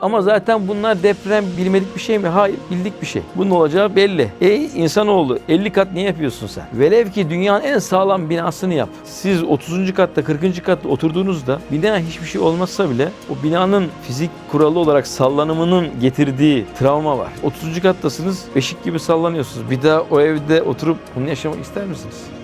Ama zaten bunlar deprem bilmedik bir şey mi? Hayır, bildik bir şey. Bunun olacağı belli. E insanoğlu 50 kat niye yapıyorsun sen? Velev ki dünyanın en sağlam binasını yap. Siz 30. katta, 40. katta oturduğunuzda bina hiçbir şey olmazsa bile o binanın fizik kuralı olarak sallanımının getirdiği travma var. 30. kattasınız, beşik gibi sallanıyorsunuz. Bir daha o evde oturup bunu yaşamak ister misiniz?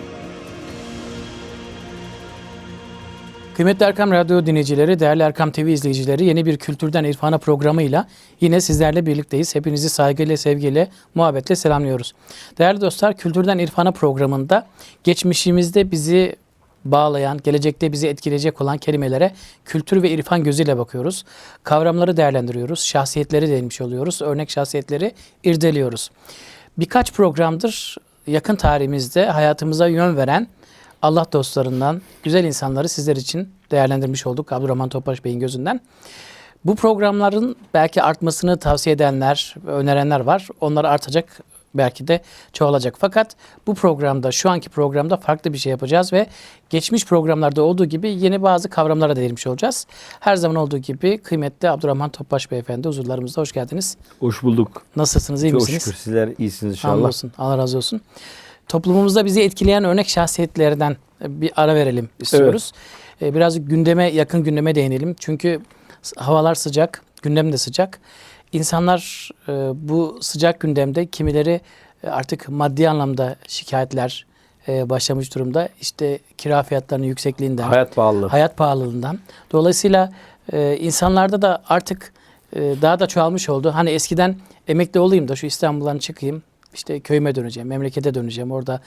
Kıymetli Erkam Radyo dinleyicileri, değerli Erkam TV izleyicileri yeni bir Kültürden İrfana programıyla yine sizlerle birlikteyiz. Hepinizi saygıyla, sevgiyle, muhabbetle selamlıyoruz. Değerli dostlar, Kültürden İrfana programında geçmişimizde bizi bağlayan, gelecekte bizi etkileyecek olan kelimelere kültür ve irfan gözüyle bakıyoruz. Kavramları değerlendiriyoruz, şahsiyetleri değinmiş oluyoruz, örnek şahsiyetleri irdeliyoruz. Birkaç programdır yakın tarihimizde hayatımıza yön veren Allah dostlarından güzel insanları sizler için değerlendirmiş olduk Abdurrahman Topaş Bey'in gözünden. Bu programların belki artmasını tavsiye edenler, önerenler var. Onlar artacak, belki de çoğalacak. Fakat bu programda, şu anki programda farklı bir şey yapacağız ve geçmiş programlarda olduğu gibi yeni bazı kavramlara değinmiş olacağız. Her zaman olduğu gibi kıymetli Abdurrahman Topbaş Beyefendi huzurlarımızda hoş geldiniz. Hoş bulduk. Nasılsınız, iyi Çok misiniz? şükür sizler iyisiniz inşallah. Hamdolsun. Allah razı olsun. Toplumumuzda bizi etkileyen örnek şahsiyetlerden bir ara verelim istiyoruz. Ee, Biraz gündeme, yakın gündeme değinelim. Çünkü havalar sıcak, gündem de sıcak. İnsanlar e, bu sıcak gündemde kimileri e, artık maddi anlamda şikayetler e, başlamış durumda. İşte kira fiyatlarının yüksekliğinden, Hayat pahalılığı. hayat pahalılığından. Dolayısıyla e, insanlarda da artık e, daha da çoğalmış oldu. Hani eskiden emekli olayım da şu İstanbul'dan çıkayım, işte köyüme döneceğim, memlekete döneceğim. Orada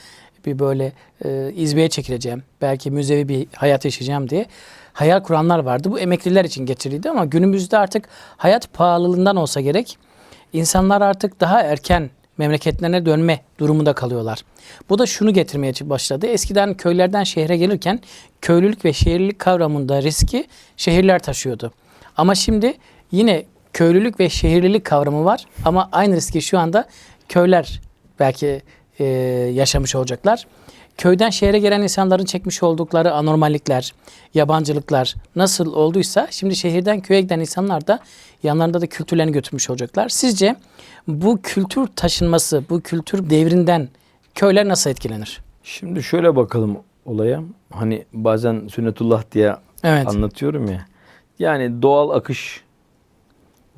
bir böyle e, izbeye çekileceğim. Belki müzevi bir hayat yaşayacağım diye hayal kuranlar vardı. Bu emekliler için geçerliydi ama günümüzde artık hayat pahalılığından olsa gerek insanlar artık daha erken memleketlerine dönme durumunda kalıyorlar. Bu da şunu getirmeye başladı. Eskiden köylerden şehre gelirken köylülük ve şehirlilik kavramında riski şehirler taşıyordu. Ama şimdi yine köylülük ve şehirlilik kavramı var ama aynı riski şu anda köyler belki e, yaşamış olacaklar. Köyden şehre gelen insanların çekmiş oldukları anormallikler, yabancılıklar nasıl olduysa şimdi şehirden köye giden insanlar da yanlarında da kültürlerini götürmüş olacaklar. Sizce bu kültür taşınması, bu kültür devrinden köyler nasıl etkilenir? Şimdi şöyle bakalım olaya. Hani bazen sünnetullah diye Evet. anlatıyorum ya. Yani doğal akış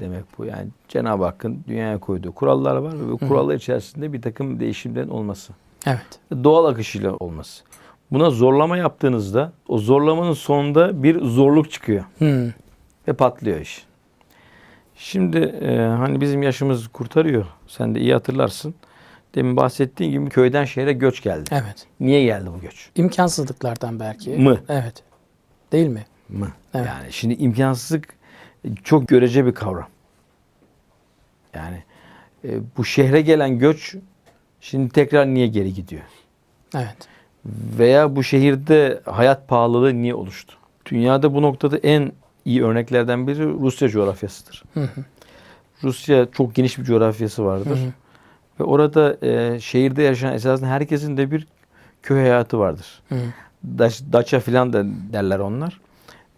demek bu. Yani Cenab-ı Hakk'ın dünyaya koyduğu kurallar var ve bu kurallar içerisinde bir takım değişimlerin olması. Evet. Doğal akışıyla olması. Buna zorlama yaptığınızda o zorlamanın sonunda bir zorluk çıkıyor Hmm. ve patlıyor iş. Şimdi e, hani bizim yaşımız kurtarıyor. Sen de iyi hatırlarsın. Demin bahsettiğin gibi köyden şehre göç geldi. Evet. Niye geldi bu göç? İmkansızlıklardan belki. Mı? Evet. Değil mi? mı? Evet. Yani şimdi imkansızlık çok görece bir kavram. Yani e, bu şehre gelen göç şimdi tekrar niye geri gidiyor? Evet. Veya bu şehirde hayat pahalılığı niye oluştu? Dünyada bu noktada en iyi örneklerden biri Rusya coğrafyasıdır. Hı hı. Rusya çok geniş bir coğrafyası vardır. Hı hı. Ve orada e, şehirde yaşayan esasında herkesin de bir köy hayatı vardır. Hı. Daç, daça filan da derler onlar.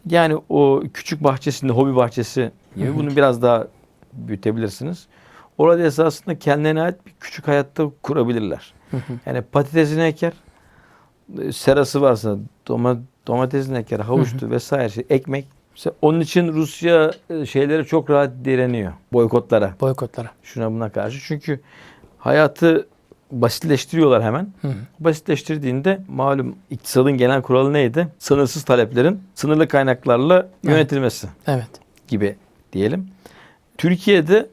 Yani o küçük bahçesinde hobi bahçesi gibi bunu biraz daha büyütebilirsiniz. Orada esasında kendilerine ait bir küçük hayatta kurabilirler. Yani patatesini eker, e, serası varsa doma, domatesini eker, havuçtur vesaire şey, ekmek. Mesela onun için Rusya e, şeylere çok rahat direniyor. Boykotlara. Boykotlara. Şuna buna karşı. Çünkü hayatı basitleştiriyorlar hemen. Hı. Basitleştirdiğinde malum iktisadın genel kuralı neydi? Sınırsız taleplerin sınırlı kaynaklarla yönetilmesi Evet. gibi diyelim. Türkiye'de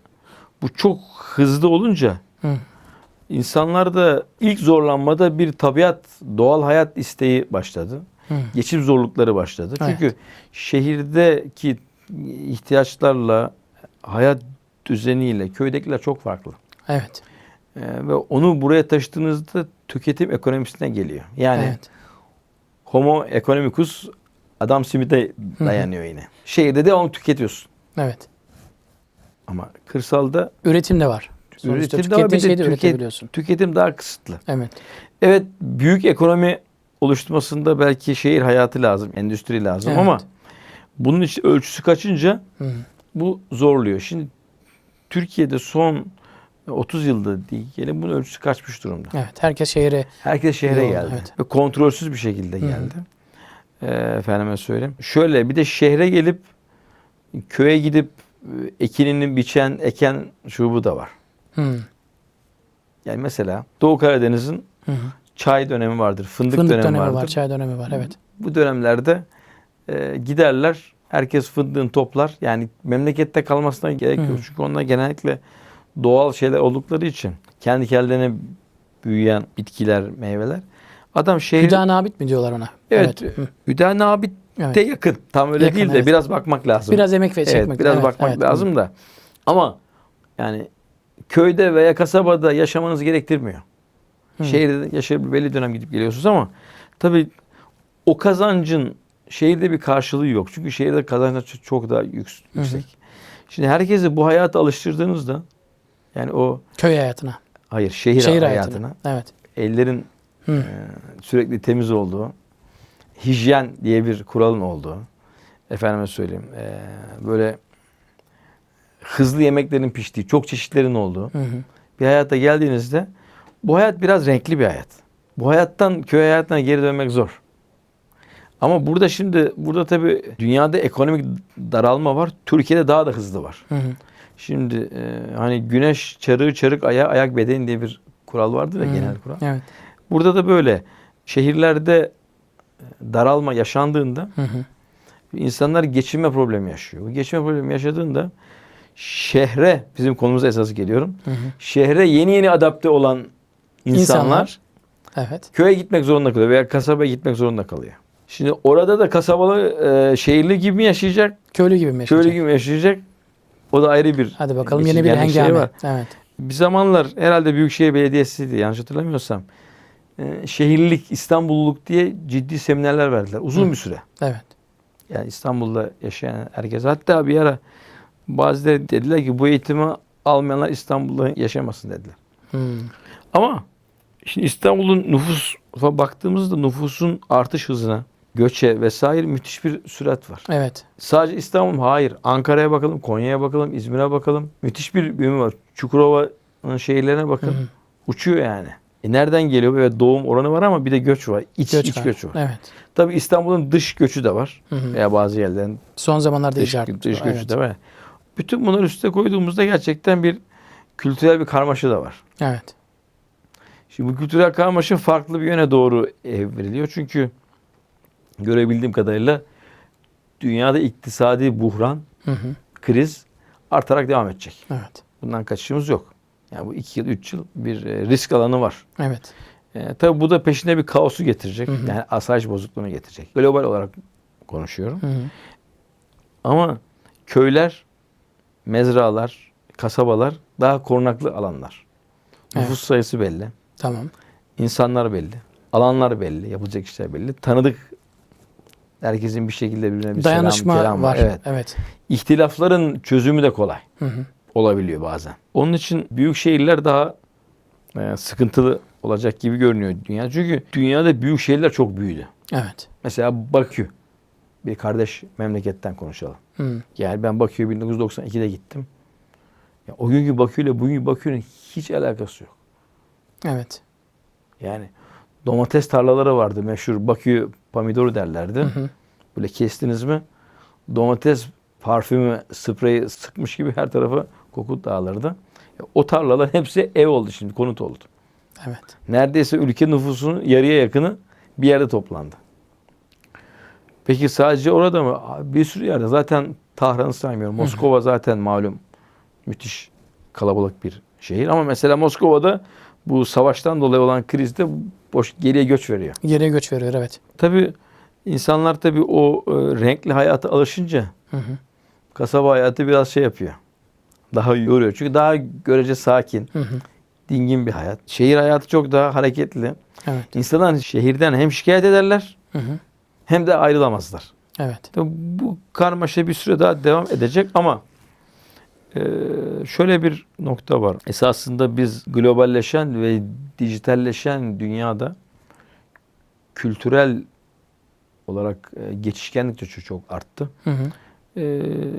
bu çok hızlı olunca Hı. insanlarda ilk zorlanmada bir tabiat, doğal hayat isteği başladı. Hı. Geçim zorlukları başladı. Evet. Çünkü şehirdeki ihtiyaçlarla, hayat düzeniyle köydekiler çok farklı. Evet. Ee, ve onu buraya taşıdığınızda tüketim ekonomisine geliyor. Yani evet. homo economicus adam simide dayanıyor yine. Şehirde devamlı tüketiyorsun. Evet. Ama kırsalda Üretim de var. Sonuçta üretim daha bir tükettiğin de de tüket- üretebiliyorsun. tüketim daha kısıtlı. Evet. Evet büyük ekonomi oluşturmasında belki şehir hayatı lazım, endüstri lazım Evet. ama bunun için ölçüsü kaçınca Hı hı. Bu zorluyor. Şimdi Türkiye'de son 30 yılda diyelim bunun ölçüsü kaçmış durumda. Evet. Herkes şehre Herkes şehre Yoğun, geldi. evet. Ve kontrolsüz bir şekilde Hı hı. geldi. Ee, efendime söyleyeyim. Şöyle bir de şehre gelip köye gidip e, ekinini biçen, eken şubu da var. Hı. Yani mesela Doğu Karadeniz'in çay dönemi vardır, fındık, Fındık dönemi, dönemi vardır. var, çay dönemi var. Evet. Bu dönemlerde e, giderler, herkes fındığını toplar. Yani memlekette kalmasına gerek yok. hı. Çünkü onlar genellikle doğal şeyler oldukları için kendi kendilerine büyüyen bitkiler, meyveler. Adam şehir Hüdanabit mi diyorlar ona? Evet. Hı. Hüdanabit Evet. de yakın. Tam öyle Yakın, değil de evet. biraz bakmak lazım. Biraz emek ve çekmek. evet, biraz evet, bakmak evet. lazım da. Ama yani köyde veya kasabada yaşamanız gerektirmiyor. Hı. Şehirde yaşayıp belli dönem gidip geliyorsunuz ama tabii o kazancın şehirde bir karşılığı yok. Çünkü şehirde kazanç çok- daha yük- hı. yüksek. Şimdi herkesi bu hayata alıştırdığınızda yani o Köy hayatına. hayır şehir, Şehir hayatına, hayatına. Evet. ellerin Hı. e, sürekli temiz olduğu, hijyen diye bir kuralın olduğu, efendime söyleyeyim, e, böyle hızlı yemeklerin piştiği, çok çeşitlerin olduğu Hı hı. bir hayata geldiğinizde bu hayat biraz renkli bir hayat. Bu hayattan köy hayatına geri dönmek zor. Ama burada şimdi burada tabii dünyada ekonomik daralma var. Türkiye'de daha da hızlı var. Hı hı. Şimdi e, hani güneş çarığı çarık aya ayak bedeni diye bir kural vardır ya Hı. genel kural. Evet. Burada da böyle şehirlerde e, daralma yaşandığında Hı hı. insanlar geçinme problemi yaşıyor. Bu geçinme problemi yaşadığında şehre bizim konumuza esas geliyorum. Hı hı. Şehre yeni yeni adapte olan insanlar, İnsanlar. Evet. köye gitmek zorunda kalıyor veya kasabaya gitmek zorunda kalıyor. Şimdi orada da kasabalı e, şehirli gibi mi yaşayacak, Köylü gibi mi yaşayacak? köylü gibi mi yaşayacak? O da ayrı bir Hadi bakalım yeni bir hengame. var. Evet. Bir zamanlar herhalde Büyükşehir Belediyesi'ydi yanlış hatırlamıyorsam. e, şehirlilik, İstanbulluluk diye ciddi seminerler verdiler. Uzun Hı. bir süre. Evet. Yani İstanbul'da yaşayan herkes. Hatta bir ara bazıları dediler ki bu eğitimi almayanlar İstanbul'da yaşamasın dediler. Hı. Ama şimdi İstanbul'un nüfusa baktığımızda nüfusun artış hızına, göçe vesaire müthiş bir sürat var. Evet. Sadece İstanbul mu? Hayır. Ankara'ya bakalım, Konya'ya bakalım, İzmir'e bakalım. Müthiş bir büyüme var. Çukurova'nın şehirlerine bakın. Hı hı. Uçuyor yani. E nereden geliyor? Evet doğum oranı var ama bir de göç var. İç, Göç iç var. göç var. Evet. Tabii İstanbul'un dış göçü de var. Hı hı. Veya bazı yerlerin Son zamanlarda dış, dış göçü Evet. de var. Bütün bunları üste koyduğumuzda gerçekten bir kültürel bir karmaşa da var. Evet. Şimdi bu kültürel karmaşa farklı bir yöne doğru evriliyor. Çünkü görebildiğim kadarıyla dünyada iktisadi buhran, Hı hı. kriz artarak devam edecek. Evet. Bundan kaçışımız yok. Yani bu iki yıl, üç yıl bir e, risk alanı var. Evet. E, tabii bu da peşine bir kaosu getirecek. Hı hı. Yani asayiş bozukluğunu getirecek. Global olarak konuşuyorum. Hı hı. Ama köyler, mezralar, kasabalar daha korunaklı alanlar. Evet. Nüfus sayısı belli. Tamam. İnsanlar belli. Alanlar belli. Yapılacak işler belli. Tanıdık herkesin bir şekilde birbirine bir Dayanışma selam, kelam var. Evet. Evet. İhtilafların çözümü de kolay Hı hı. olabiliyor bazen. Onun için büyük şehirler daha e, sıkıntılı olacak gibi görünüyor dünya. Çünkü dünyada büyük şehirler çok büyüdü. Evet. Mesela Bakü. Bir kardeş memleketten konuşalım. Hı. Yani ben Bakü'ye 1992'de gittim. Ya o günkü Bakü ile bugünkü Bakü'nün hiç alakası yok. Evet. Yani domates tarlaları vardı meşhur Bakü pomidoru derlerdi. Hı hı. Böyle kestiniz mi domates parfümü, spreyi sıkmış gibi her tarafa koku dağılırdı. Ya O tarlalar hepsi ev oldu şimdi, konut oldu. Evet. Neredeyse ülke nüfusunun yarıya yakını bir yerde toplandı. Peki sadece orada mı? Bir sürü yerde. Zaten Tahran'ı saymıyorum. Moskova zaten malum müthiş kalabalık bir şehir. Ama mesela Moskova'da bu savaştan dolayı olan krizde boş geriye göç veriyor. Geriye göç veriyor. Evet. Tabii insanlar tabii o e, renkli hayata alışınca Hı hı. kasaba hayatı biraz şey yapıyor. Daha yoruyor. Çünkü daha görece sakin, Hı hı. dingin bir hayat. Şehir hayatı çok daha hareketli. Evet. İnsanlar şehirden hem şikayet ederler Hı hı. hem de ayrılamazlar. Evet. Tabii bu karmaşa bir süre daha devam edecek ama e, şöyle bir nokta var. Esasında biz globalleşen ve dijitalleşen dünyada kültürel olarak e, geçişkenlik de çok- arttı. Hı hı. Ee,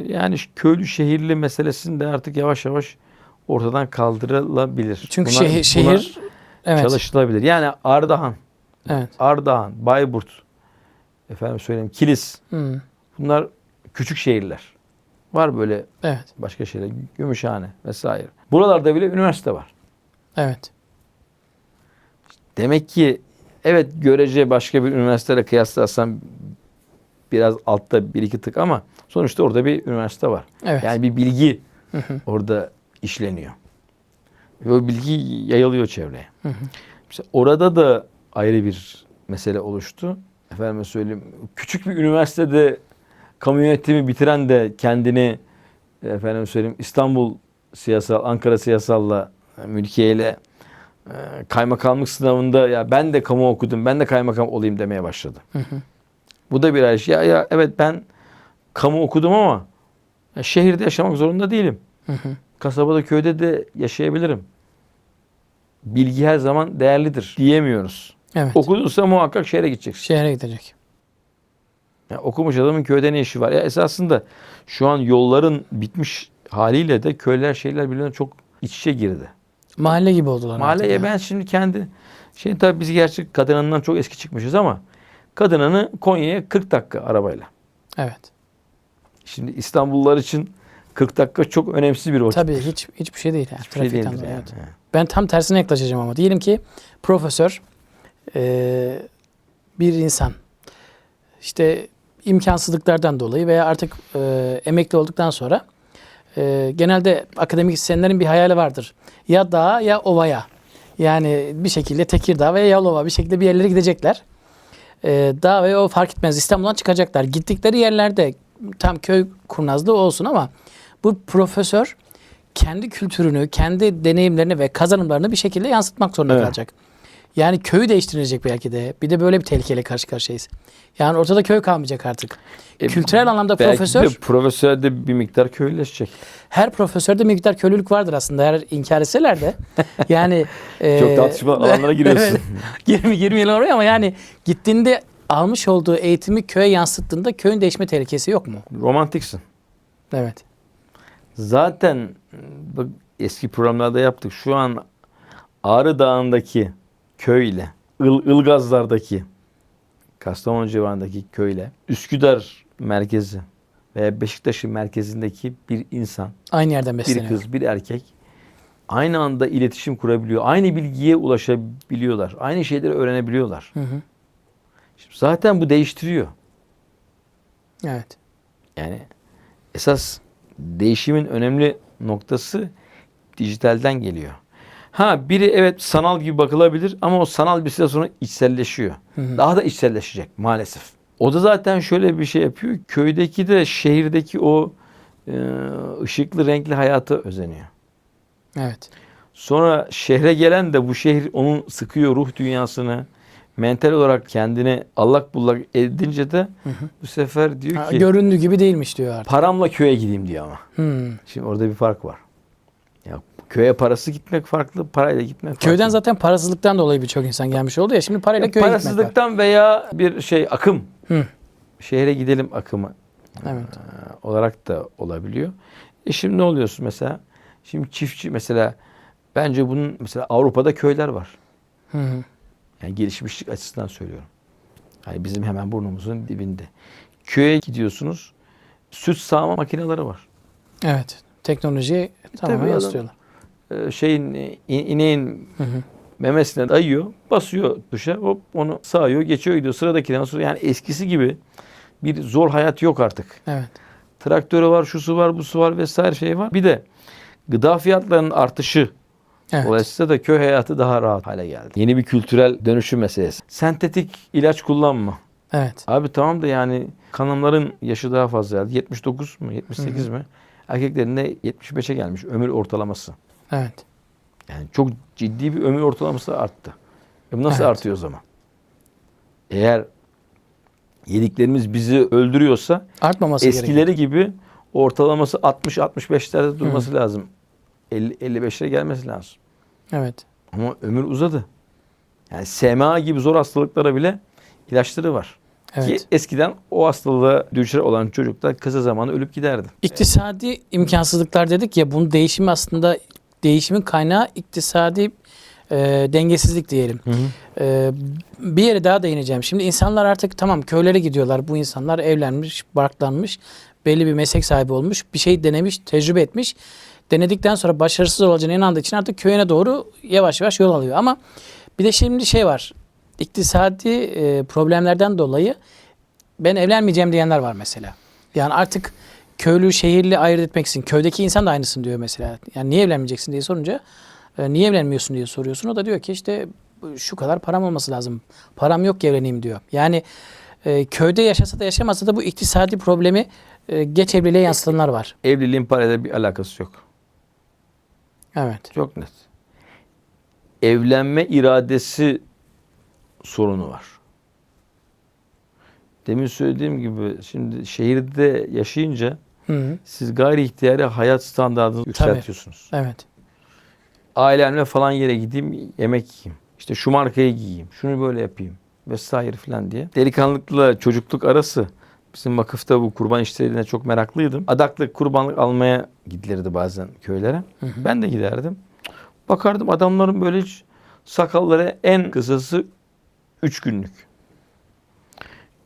yani köylü şehirli meselesinde artık yavaş yavaş ortadan kaldırılabilir. Çünkü Buna- şehir, buna şehir evet. çalışılabilir. Yani Ardahan, Evet. Ardahan, Bayburt, efendim söyleyeyim Kilis Hı. bunlar küçük şehirler. Var böyle Evet. başka şeyler. Gümüşhane vesaire. Buralarda bile üniversite var. Evet. Demek ki evet görece başka bir üniversiteyle kıyaslarsan biraz altta bir iki tık ama sonuçta orada bir üniversite var. Evet. Yani bir bilgi Hı hı. orada işleniyor. Ve o bilgi yayılıyor çevreye. Hı hı. Mesela orada da ayrı bir mesele oluştu. Efendim söyleyeyim küçük bir üniversitede kamu yönetimi bitiren de kendini efendim söyleyeyim İstanbul siyasal, Ankara siyasalla, mülkiyeyle e, kaymakamlık sınavında ya ben de kamu okudum, ben de kaymakam olayım demeye başladı. Hı hı. Bu da bir ayrı şey. Ya, ya evet ben kamu okudum ama ya şehirde yaşamak zorunda değilim. Hı hı. Kasabada, köyde de yaşayabilirim. Bilgi her zaman değerlidir diyemiyoruz. Evet. Okudunsa muhakkak şehre gideceksin. Şehre gidecek. Ya okumuş adamın köyde ne işi var? Ya esasında şu an yolların bitmiş haliyle de köyler şeyler birbirine çok iç içe girdi. Mahalle gibi oldular. Mahalleye ya. ben şimdi kendi şey tabii biz gerçi Kadınan'dan çok eski çıkmışız ama Kadınan'ı Konya'ya 40 dakika arabayla. Evet. Şimdi İstanbullular için 40 dakika çok önemsiz bir vakit. Tabii hiç hiçbir şey değil. Yani. Hiçbir şey değildir yani. evet. Ben tam tersine yaklaşacağım ama. Diyelim ki profesör eee, bir insan işte imkansızlıklardan dolayı veya artık eee, emekli olduktan sonra eee, genelde akademisyenlerin bir hayali vardır. Ya dağa ya ovaya. Yani bir şekilde Tekirdağ veya Yalova bir şekilde bir yerlere gidecekler. Eee dağ veya o fark etmez. İstanbul'dan çıkacaklar. Gittikleri yerlerde tam köy kurnazlığı olsun ama bu profesör kendi kültürünü, kendi deneyimlerini ve kazanımlarını bir şekilde yansıtmak zorunda Evet. kalacak. Yani köyü değiştirecek belki de. Bir de böyle bir tehlikeyle karşı karşıyayız. Yani ortada köy kalmayacak artık. E, Kültürel anlamda Belki profesör, de profesör de bir miktar köyleşecek. her profesörde bir miktar köylülük vardır aslında. Eğer inkar etseler de. Yani Çok e, tartışmalı alanlara giriyorsun. evet. Girme, girmeyelim oraya ama yani gittiğinde almış olduğu eğitimi köye yansıttığında köyün değişme tehlikesi yok mu? Romantiksin. Evet. Zaten bak eski programlarda yaptık. Şu an Ağrı Dağı'ndaki köyle, Il, Ilgazlar'daki, Kastamonu civarındaki köyle, Üsküdar merkezi veya Beşiktaş'ın merkezindeki bir insan, Aynı yerden bir besleniyor. kız, bir erkek aynı anda iletişim kurabiliyor. Aynı bilgiye ulaşabiliyorlar. Aynı şeyleri öğrenebiliyorlar. Hı hı. Şimdi zaten bu değiştiriyor. Evet. Yani esas değişimin önemli noktası dijitalden geliyor. Ha biri evet sanal gibi bakılabilir ama o sanal bir süre sonra içselleşiyor. Hı hı. Daha da içselleşecek maalesef. O da zaten şöyle bir şey yapıyor. Köydeki de şehirdeki o e, ışıklı renkli hayata özeniyor. Evet. Sonra şehre gelen de bu şehir onun sıkıyor ruh dünyasını. Mental olarak kendini allak bullak edince de bu sefer diyor Ha, ki göründüğü gibi değilmiş diyor artık. paramla köye gideyim diyor ama. Hmm. Şimdi orada bir fark var. Köye parası gitmek farklı, parayla gitmek farklı. Köyden zaten parasızlıktan dolayı birçok insan gelmiş oldu ya. Şimdi parayla Ya köye gitmek var. parasızlıktan veya bir şey akım. Hı. Şehre gidelim akımı Evet. e, olarak da olabiliyor. E şimdi ne oluyorsun mesela? Şimdi çiftçi mesela bence bunun mesela Avrupa'da köyler var. Hı hı. Yani gelişmişlik açısından söylüyorum. Yani bizim hemen burnumuzun dibinde. Köye gidiyorsunuz. Süt sağma makineleri var. Evet. Teknolojiyi tamamen adam- yansıtıyorlar. Ee, şeyin in- ineğin Hı hı. memesine dayıyor, basıyor tuşa, hop onu sağıyor, geçiyor gidiyor. Sıradakine sonra yani eskisi gibi bir zor hayat yok artık. Evet. Traktörü var, şusu var, busu var vesaire şey var. Bir de gıda fiyatlarının artışı Evet. dolayısıyla da köy hayatı daha rahat hale geldi. Yeni bir kültürel dönüşüm meselesi. Sentetik ilaç kullanma. Evet. Abi tamam da yani kanımların yaşı daha fazla geldi. 79 mu 78 mi? Erkeklerin de 75'e gelmiş ömür ortalaması. Evet. Yani çok ciddi bir ömür ortalaması arttı. E bu nasıl Evet. artıyor o zaman? Eğer yediklerimiz bizi öldürüyorsa Artmaması gerekiyor. eskileri gibi ortalaması 60-65'lerde durması lazım. 50 55'lere gelmesi lazım. Evet. Ama ömür uzadı. Yani SMA gibi zor hastalıklara bile ilaçları var. Evet. Ki eskiden o hastalığa düşer olan çocuklar kısa zamanda ölüp giderdi. İktisadi imkansızlıklar dedik ya bunun değişimi aslında değişimin kaynağı iktisadi e, dengesizlik diyelim. E, bir yere daha değineceğim. Şimdi insanlar artık tamam köylere gidiyorlar. Bu insanlar evlenmiş, barklanmış, belli bir meslek sahibi olmuş, bir şey denemiş, tecrübe etmiş. Denedikten sonra başarısız olacağına inandığı için artık köyüne doğru yavaş yavaş yol alıyor. Ama bir de şimdi şey var. İktisadi e, problemlerden dolayı ben evlenmeyeceğim diyenler var mesela. Yani artık köylü şehirli ayırt etmek için köydeki insan da aynısını diyor mesela. Yani niye evlenmeyeceksin diye sorunca e, niye evlenmiyorsun diye soruyorsun. O da diyor ki işte şu kadar param olması lazım. Param yok ki evleneyim diyor. Yani e, köyde yaşasa da yaşamasa da bu iktisadi problemi e, geç evliliğe yansıtanlar var. Evliliğin parayla bir alakası yok. Evet. Çok net. Evlenme iradesi sorunu var. Demin söylediğim gibi şimdi şehirde yaşayınca Hı hı. siz gayri ihtiyari hayat standartını yükseltiyorsunuz. Evet. Ailemle falan yere gideyim yemek yiyeyim. İşte şu markayı giyeyim. Şunu böyle yapayım vesaire filan diye. Delikanlılıkla çocukluk arası bizim vakıfta bu kurban işlerine çok meraklıydım. Adaklık kurbanlık almaya gidilirdi bazen köylere. Hı hı. Ben de giderdim. Bakardım adamların böyle sakalları en kısası 3 günlük.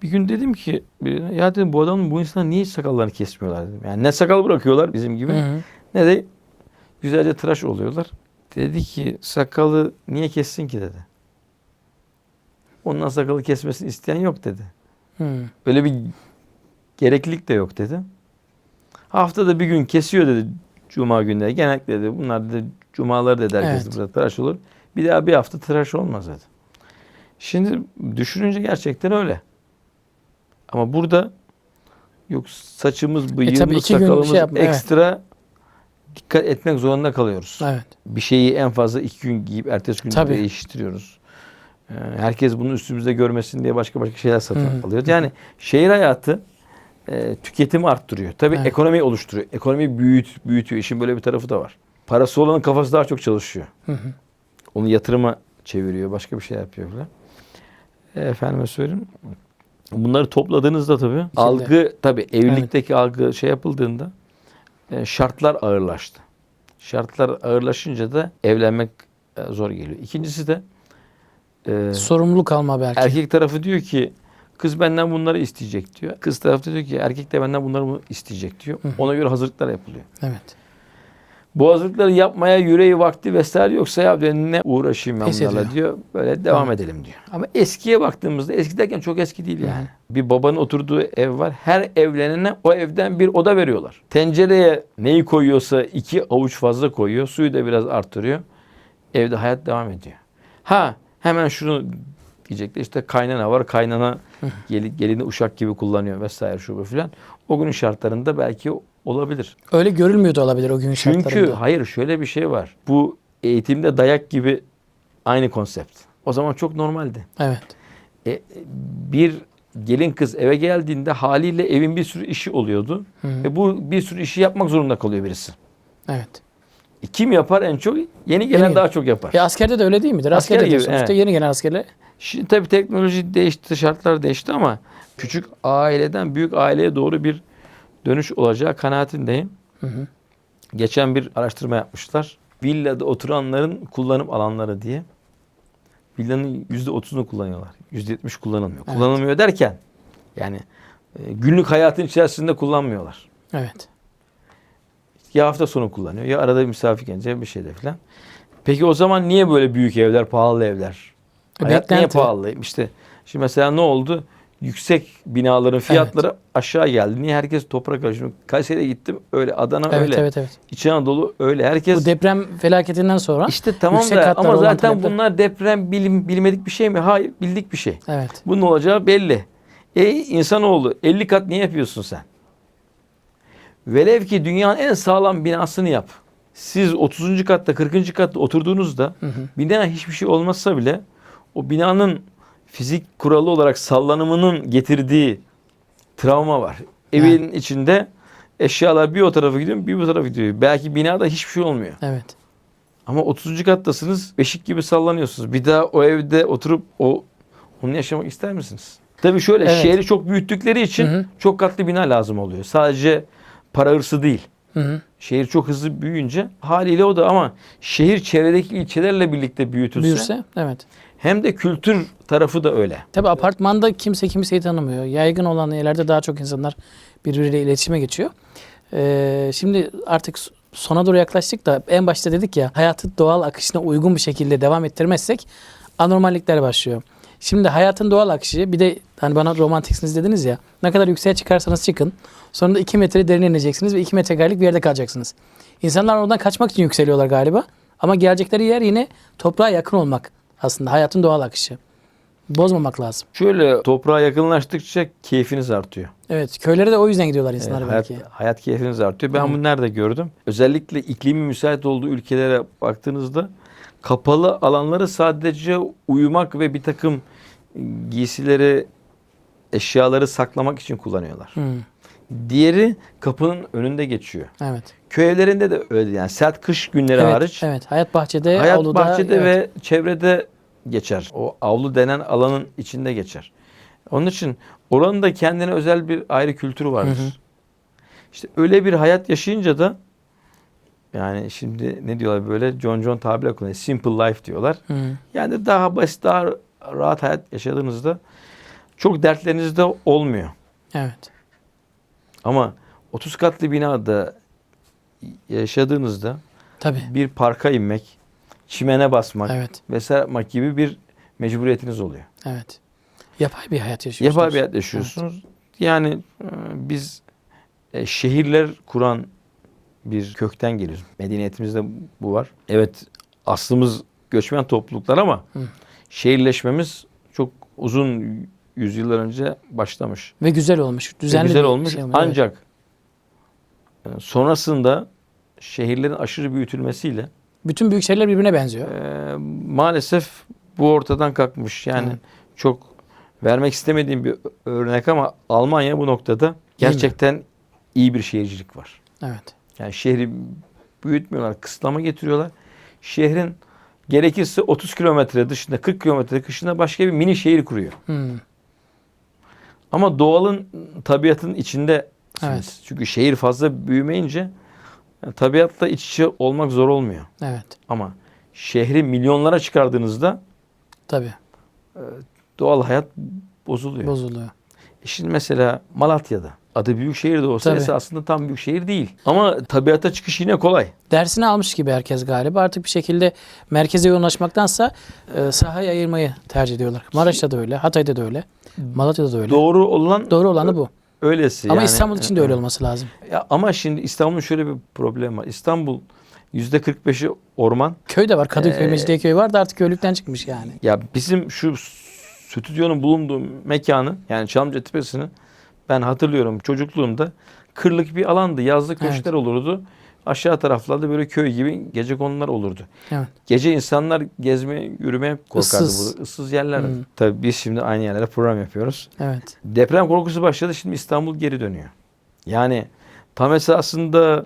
Bir gün dedim ki birine, ya dedim bu adamın bu insanlar niye hiç sakallarını kesmiyorlar dedim. Yani ne sakal bırakıyorlar bizim gibi Hı hı. ne de güzelce tıraş oluyorlar. Dedi ki sakalı niye kessin ki dedi. Ondan sakalı kesmesini isteyen yok dedi. Hı. Öyle bir gereklilik de yok dedi. Haftada bir gün kesiyor dedi cuma günleri. Genellikle dedi bunlar dedi cumaları dedi herkes Evet. burada tıraş olur. Bir daha bir hafta tıraş olmaz dedi. Şimdi düşününce gerçekten öyle. Ama burada yok saçımız, bıyığımız, E tabii iki gün şey sakalımız yapma, evet. ekstra dikkat etmek zorunda kalıyoruz. Evet. Bir şeyi en fazla iki gün giyip ertesi gün Tabii. değiştiriyoruz. Ee, herkes bunu üstümüzde görmesin diye başka başka şeyler satın Hı hı. alıyoruz. Yani şehir hayatı e, tüketimi arttırıyor. Tabii Evet. ekonomiyi oluşturuyor. Ekonomiyi büyüt, büyütüyor. İşin böyle bir tarafı da var. Parası olanın kafası daha çok çalışıyor. Hı hı. Onu yatırıma çeviriyor. Başka bir şey yapıyor falan. E, efendime söyleyeyim. Bunları topladığınızda tabii algı tabii evlilikteki algı şey yapıldığında e, şartlar ağırlaştı. Şartlar ağırlaşınca da evlenmek e, zor geliyor. İkincisi de e, Sorumluluk alma belki. erkek tarafı diyor ki kız benden bunları isteyecek diyor. Kız tarafı diyor ki erkek de benden bunları isteyecek diyor. Hı. Ona göre hazırlıklar yapılıyor. Evet. Bu hazırlıkları yapmaya yüreği vakti vesaire yoksa ya diyor, ne uğraşayım ben Pes bunlarla ediyor. diyor. Böyle devam edelim diyor. Ama eskiye baktığımızda eski derken çok eski değil yani. Bir babanın oturduğu ev var. Her evlenene o evden bir oda veriyorlar. Tencereye neyi koyuyorsa iki avuç fazla koyuyor. Suyu da biraz artırıyor. Evde hayat devam ediyor. Ha hemen şunu diyecekler işte kaynana var. Kaynana geli- gelini uşak gibi kullanıyor vesaire şu bu filan. O günün şartlarında belki olabilir. Öyle görülmüyor da olabilir o gün Çünkü şartlarında. hayır şöyle bir şey var. Bu eğitimde dayak gibi aynı konsept. O zaman çok normaldi. Evet. E, bir gelin kız eve geldiğinde haliyle evin bir sürü işi oluyordu. Hı hı. Ve bu bir sürü işi yapmak zorunda kalıyor birisi. Evet. E, kim yapar en çok? Yeni gelen Yeni. daha çok yapar. Ya askerde de öyle değil midir? Asker Askerde de gibi, sonuçta evet. yeni gelen askerler. Şimdi tabii teknoloji değişti, şartlar değişti ama küçük aileden büyük aileye doğru bir dönüş olacağı kanaatindeyim. Hı hı. Geçen bir araştırma yapmışlar. Villada oturanların kullanım alanları diye. Villanın yüzde otuzunu kullanıyorlar. Yüzde yetmiş kullanılmıyor. Evet. Kullanılmıyor derken yani e, günlük hayatın içerisinde kullanmıyorlar. Evet. Ya hafta sonu kullanıyor ya arada bir misafir gelince bir şeyde falan. Peki o zaman niye böyle büyük evler, pahalı evler? E, Hayat niye pahalı? İşte şimdi mesela ne oldu? Yüksek binaların fiyatları aşağı geldi. Niye herkes toprak? Şimdi Kayseri'ye gittim öyle, Adana Evet, öyle. evet, evet. İç Anadolu öyle. Herkes Bu deprem felaketinden sonra İşte tamam da ama zaten talepler- bunlar deprem bilim bilmedik bir şey mi? Hayır, bildik bir şey. evet. Bunun olacağı belli. E insanoğlu 50 kat niye yapıyorsun sen? Velev ki dünyanın en sağlam binasını yap. Siz 30. katta 40. katta oturduğunuzda Hı hı. bina hiçbir şey olmazsa bile o binanın fizik kuralı olarak sallanımının getirdiği travma var. Evin içinde eşyalar bir o tarafa gidiyor, bir bu tarafa gidiyor. Belki binada hiçbir şey olmuyor. Evet. Ama 30. kattasınız, beşik gibi sallanıyorsunuz. Bir daha o evde oturup o onu yaşamak ister misiniz? Tabii şöyle Evet. şehri çok büyüttükleri için Hı hı. çok katlı bina lazım oluyor. Sadece para hırsı değil. Hı hı. Şehir çok hızlı büyüyünce haliyle o da ama şehir çevredeki ilçelerle birlikte büyütülse Büyürse evet. hem de kültür tarafı da öyle. Tabii apartmanda kimse kimseyi tanımıyor. Yaygın olan yerlerde daha çok insanlar birbiriyle iletişime geçiyor. Ee, şimdi artık sona doğru yaklaştık da en başta dedik ya hayatın doğal akışına uygun bir şekilde devam ettirmezsek anormallikler başlıyor. Şimdi hayatın doğal akışı bir de hani bana romantiksiniz dediniz ya ne kadar yükseğe çıkarsanız çıkın sonunda 2 metre derine ineceksiniz ve 2 metrekarelik bir yerde kalacaksınız. İnsanlar oradan kaçmak için yükseliyorlar galiba ama gelecekleri yer yine toprağa yakın olmak aslında hayatın doğal akışı. Bozmamak lazım. Şöyle toprağa yakınlaştıkça keyfiniz artıyor. Evet köylere de o yüzden gidiyorlar insanlar Evet, hayat, belki. hayat keyfiniz artıyor. Ben Hı. bunu nerede gördüm? Özellikle iklimi müsait olduğu ülkelere baktığınızda kapalı alanları sadece uyumak ve bir takım giysileri, eşyaları saklamak için kullanıyorlar. Hı, Diğeri kapının önünde geçiyor. evet. Köy evlerinde de öyle yani sert kış günleri evet, hariç evet. Hayat bahçede, hayat avluda, bahçede evet. ve çevrede geçer. O avlu denen alanın içinde geçer. Onun için oranın da kendine özel bir ayrı kültürü vardır. Hı hı. İşte öyle bir hayat yaşayınca da yani şimdi ne diyorlar böyle John John tabirle kullanıyor. Simple life diyorlar. Hı, Yani daha basit, daha rahat hayat yaşadığınızda çok dertleriniz de olmuyor. evet. Ama 30 katlı binada yaşadığınızda Tabii. bir parka inmek, çimene basmak Evet. vesaire gibi bir mecburiyetiniz oluyor. Evet. Yapay bir hayat yaşıyorsunuz. Yapay bir hayat yaşıyorsunuz. Yani e, biz e, şehirler kuran bir kökten geliyoruz. Medeniyetimizde bu var. Evet aslımız göçmen topluluklar ama Hı. Şehirleşmemiz çok uzun yüzyıllar önce başlamış. Ve güzel olmuş. Ve Düzenli güzel bir olmuş. şey olmuş. Evet. Ancak e, sonrasında şehirlerin aşırı büyütülmesiyle Bütün büyük şehirler birbirine benziyor. e, maalesef bu ortadan kalkmış. Yani Evet. çok vermek istemediğim bir örnek ama Almanya bu noktada gerçekten iyi bir şehircilik var. Evet. Yani şehri büyütmüyorlar, kısıtlama getiriyorlar. Şehrin gerekirse 30 kilometre dışında, 40 kilometre dışında başka bir mini şehir kuruyor. Hı, Ama doğalın, tabiatın içinde Evet. Çünkü şehir fazla büyümeyince e, tabiatla iç içe olmak zor olmuyor. evet. Ama şehri milyonlara çıkardığınızda Tabii. doğal hayat bozuluyor. Bozuluyor. E Şimdi mesela Malatya'da adı büyük şehir de olsa Tabii. esasında tam büyük şehir değil. Ama tabiata çıkış yine kolay. Dersini almış gibi herkes galiba. Artık bir şekilde merkeze yoğunlaşmaktansa e, sahayı ayırmayı tercih ediyorlar. Maraş'ta da öyle, Hatay'da da öyle, Malatya'da da öyle. Doğru olan Doğru olanı bu. öylesi. Ama yani. İstanbul için de öyle olması lazım. Ya ama şimdi İstanbul'un şöyle bir problemi var. İstanbul yüzde 45'i orman. Köy de var. Kadıköy, Ee, Mecidiyeköy var da artık köylükten çıkmış yani. Ya bizim şu stüdyonun bulunduğu mekanı yani Çamlıca Tepesi'ni ben hatırlıyorum çocukluğumda kırlık bir alandı. Yazlık Evet. köşkler olurdu. Aşağı taraflarda böyle köy gibi gece konular olurdu. Evet. Gece insanlar gezmeye, yürümeye korkardı. Issız. Burada. Issız yerler. Hmm. Tabii biz şimdi aynı yerlere program yapıyoruz. Evet. Deprem korkusu başladı. Şimdi İstanbul geri dönüyor. Yani tam esasında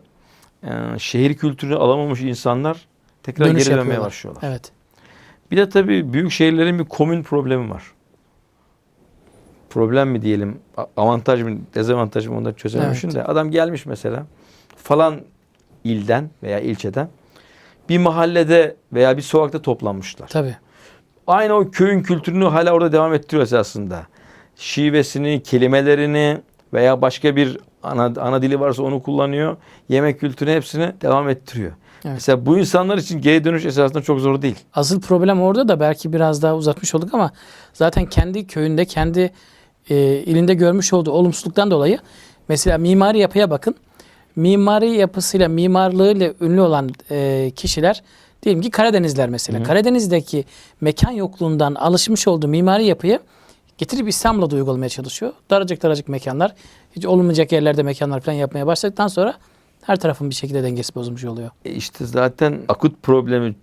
e, şehir kültürünü alamamış insanlar tekrar Dönüş geri dönmeye başlıyorlar. Evet. Bir de tabii büyük şehirlerin bir komün problemi var. Problem mi diyelim, avantaj mı, dezavantaj mı da çözememişim Evet. de. Adam gelmiş mesela falan ilden veya ilçeden bir mahallede veya bir sokakta toplanmışlar. Tabii. Aynı o köyün kültürünü hala orada devam ettiriyor esasında. Şivesini, kelimelerini veya başka bir ana, ana dili varsa onu kullanıyor. Yemek kültürünü hepsini devam ettiriyor. Evet. Mesela bu insanlar için geri dönüş esasında çok zor değil. Asıl problem orada da belki biraz daha uzatmış olduk ama zaten kendi köyünde, kendi e, ilinde görmüş olduğu olumsuzluktan dolayı mesela mimari yapıya bakın. Mimari yapısıyla, mimarlığıyla ünlü olan e, kişiler diyelim ki Karadenizler mesela. Hı. Karadeniz'deki mekan yokluğundan alışmış olduğu mimari yapıyı getirip İstanbul'a da uygulamaya çalışıyor. Daracık daracık mekanlar, hiç olmayacak yerlerde mekanlar falan yapmaya başladıktan sonra her tarafın bir şekilde dengesi bozulmuş oluyor. E işte zaten akut problemi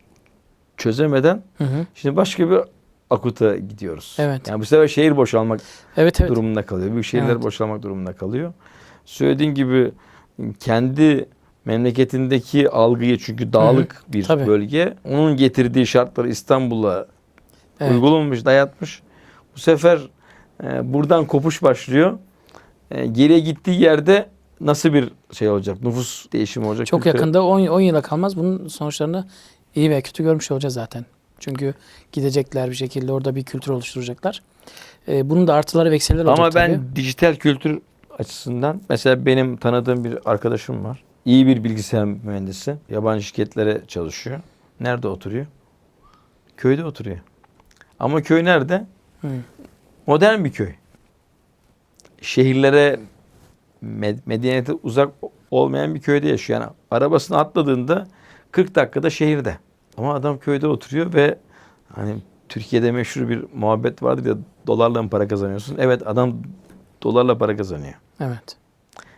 çözemeden Hı hı. şimdi başka bir akuta gidiyoruz. Evet. Yani bu sefer şehir boşalmak Evet evet. durumunda kalıyor. Büyük şehirler Evet. boşalmak durumunda kalıyor. Söylediğin gibi kendi memleketindeki algıyı çünkü dağlık bir Tabii. bölge. Onun getirdiği şartları İstanbul'a Evet. uygulamış, dayatmış. Bu sefer E, buradan kopuş başlıyor. E, geriye gittiği yerde nasıl bir şey olacak? Nüfus değişimi olacak. Çok kültür- yakında 10 10 yıla kalmaz bunun sonuçlarını iyi ve kötü görmüş olacağız zaten. Çünkü gidecekler bir şekilde orada bir kültür oluşturacaklar. Ee, bunun da artıları ve eksileri olacak Ama ben tabii. dijital kültür açısından mesela benim tanıdığım bir arkadaşım var. İyi bir bilgisayar mühendisi. Yabancı şirketlere çalışıyor. Nerede oturuyor? Köyde oturuyor. Ama köy nerede? Hı. Modern bir köy. Şehirlere med- medeniyete uzak olmayan bir köyde yaşıyor. Yani arabasını atladığında 40 dakikada şehirde. Ama adam köyde oturuyor ve hani Türkiye'de meşhur bir muhabbet vardır ya dolarla mı para kazanıyorsun? Evet adam dolarla para kazanıyor. Evet.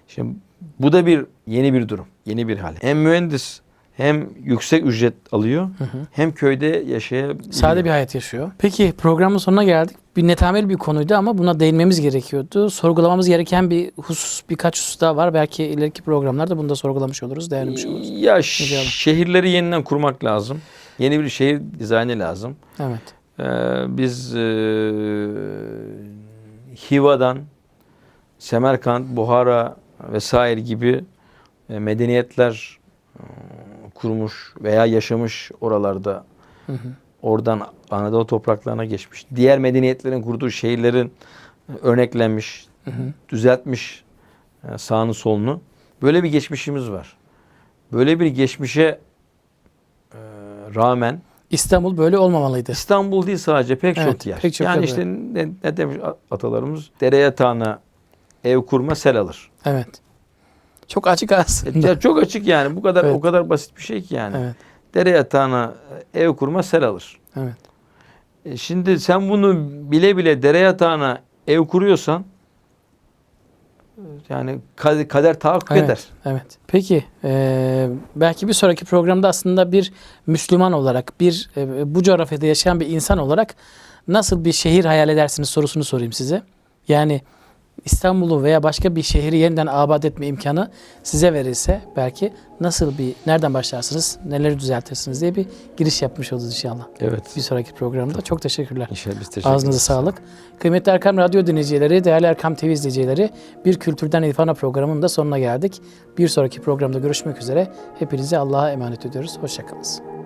Şimdi bu da bir yeni bir durum, yeni bir hal. Hem mühendis hem yüksek ücret alıyor Hı hı. hem köyde yaşayabiliyor. Sade bir hayat yaşıyor. Peki programın sonuna geldik. Bir netameli bir konuydu ama buna değinmemiz gerekiyordu. Sorgulamamız gereken bir husus, birkaç husus daha var. Belki ileriki programlarda bunu da sorgulamış oluruz, değerlemiş oluruz. Ya ederim. şehirleri yeniden kurmak lazım. Yeni bir şehir dizaynı lazım. Evet. Ee, biz e, Hiva'dan, Semerkant, Buhara vesaire gibi e, medeniyetler kurmuş veya yaşamış oralarda Hı hı. oradan Anadolu topraklarına geçmiş. Diğer medeniyetlerin kurduğu şehirlerin örneklenmiş, Hı hı. düzeltmiş e, sağını solunu. Böyle bir geçmişimiz var. Böyle bir geçmişe e, rağmen İstanbul böyle olmamalıydı. İstanbul değil sadece pek Evet, çok yer. pek çok yani işte ne, ne demiş atalarımız? Dere yatağına ev kurma sel alır. Evet. Çok açık aslında. Ya çok açık yani. Bu kadar Evet. o kadar basit bir şey ki yani. Evet. Dere yatağına ev kurma sel alır. Evet. E şimdi sen bunu bile bile dere yatağına ev kuruyorsan yani kader, tahakkuk Evet, eder. Evet. Peki eee, belki bir sonraki programda aslında bir Müslüman olarak, bir e, bu coğrafyada yaşayan bir insan olarak nasıl bir şehir hayal edersiniz sorusunu sorayım size. Yani İstanbul'u veya başka bir şehri yeniden abat etme imkanı size verilse belki nasıl bir, nereden başlarsınız, neleri düzeltirsiniz diye bir giriş yapmış oluruz inşallah. Evet. Bir sonraki programda. Çok teşekkürler. İnşallah biz teşekkür Ağzınıza ederiz. sağlık. Kıymetli Erkam Radyo dinleyicileri, değerli Erkam TV izleyicileri, Bir Kültürden İrfana programının da sonuna geldik. Bir sonraki programda görüşmek üzere. Hepinizi Allah'a emanet ediyoruz. Hoşçakalın.